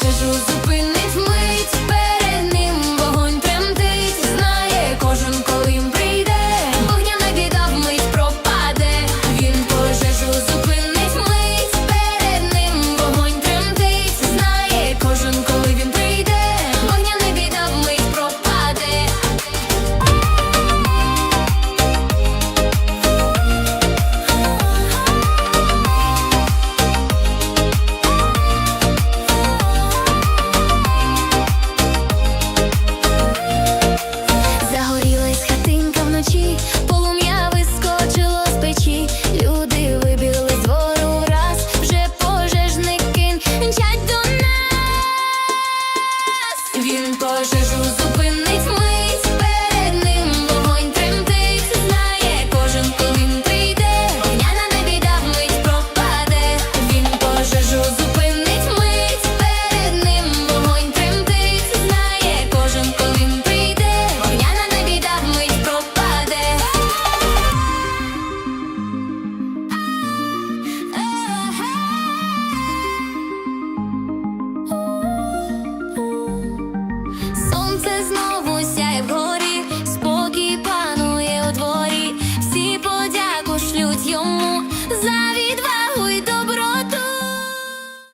desejo Він пожежу зупинить. сонце знову